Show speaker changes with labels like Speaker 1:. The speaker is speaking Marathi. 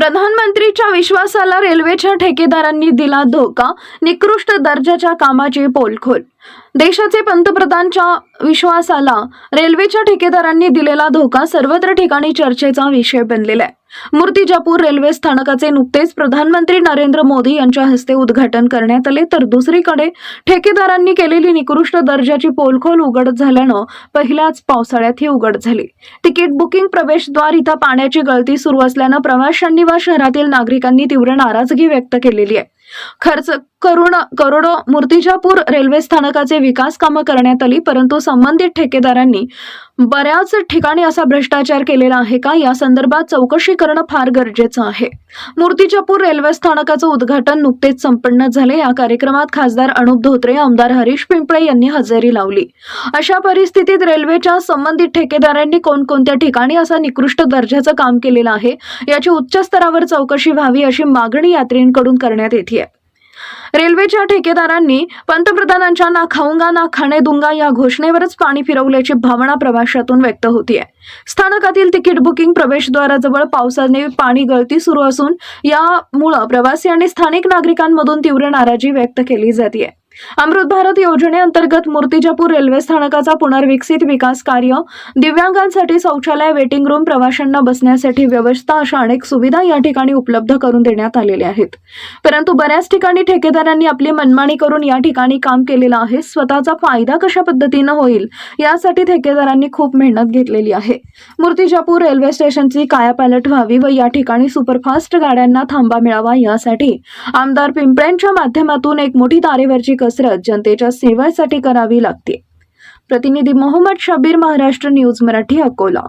Speaker 1: प्रधानमंत्रीच्या विश्वासाला रेल्वेच्या ठेकेदारांनी दिला धोका निकृष्ट दर्जाच्या कामाची पोलखोल. देशाचे पंतप्रधानच्या विश्वासाला रेल्वेच्या ठेकेदारांनी दिलेला धोका सर्वत्र ठिकाणी चर्चेचा विषय बनलेला आहे. मूर्तिजापूर रेल्वे स्थानकाचे नुकतेच प्रधानमंत्री नरेंद्र मोदी यांच्या हस्ते उद्घाटन करण्यात आले. तर दुसरीकडे ठेकेदारांनी केलेली निकृष्ट दर्जाची पोलखोल उघड झाल्यानं पहिल्याच पावसाळ्यात ही उघड झाली. तिकीट बुकिंग प्रवेशद्वार इथं पाण्याची गळती सुरू असल्यानं प्रवाशांनी व शहरातील नागरिकांनी तीव्र नाराजगी व्यक्त केलेली आहे. खर्च करुण करोडो मूर्तिजापूर रेल्वे स्थानकाचे विकास कामं करण्यात आली परंतु संबंधित ठेकेदारांनी बऱ्याच ठिकाणी असा भ्रष्टाचार केलेला आहे का? या संदर्भात चौकशी करणं फार गरजेचं आहे. मूर्तिजापूर रेल्वे स्थानकाचं उद्घाटन नुकतेच संपन्न झाले. या कार्यक्रमात खासदार अनुप धोत्रे आमदार हरीश पिंपळे यांनी हजेरी लावली. अशा परिस्थितीत रेल्वेच्या संबंधित ठेकेदारांनी कोणकोणत्या ठिकाणी असा निकृष्ट दर्जाचं काम केलेलं आहे याची उच्च स्तरावर चौकशी व्हावी अशी मागणी यात्रींकडून करण्यात येते रेल्वेच्या ठेकेदारांनी पंतप्रधानांच्या ना खाऊंगा ना खाणे दुंगा या घोषणेवरच पाणी फिरवल्याची भावना प्रवाशातून व्यक्त होतीये. स्थानकातील तिकीट बुकिंग प्रवेशद्वाराजवळ पावसाने पाणी गळती सुरू असून यामुळं प्रवासी आणि स्थानिक नागरिकांमधून तीव्र नाराजी व्यक्त केली जाते अमृत भारत योजनेअंतर्गत मूर्तिजापूर रेल्वे स्थानकाचा पुनर्विकसित विकास कार्य दिव्यांगांसाठी शौचालय वेटिंग रूम प्रवाशांना बसण्यासाठी व्यवस्था अशा अनेक सुविधा या ठिकाणी उपलब्ध करून देण्यात आलेल्या आहेत. परंतु बऱ्याच ठिकाणी ठेकेदारांनी आपली मनमानी करून या ठिकाणी काम केलेलं आहे. स्वतःचा फायदा कशा पद्धतीनं होईल यासाठी ठेकेदारांनी खूप मेहनत घेतलेली आहे. मूर्तिजापूर रेल्वे स्टेशनची कायापालट व्हावी व या ठिकाणी सुपरफास्ट गाड्यांना थांबा मिळावा यासाठी आमदार पिंपळ्यांच्या माध्यमातून एक मोठी तारेवरची कसरत जनतेच्या सेवेसाठी करावी लागते. प्रतिनिधी मोहम्मद शबीर महाराष्ट्र न्यूज मराठी अकोला.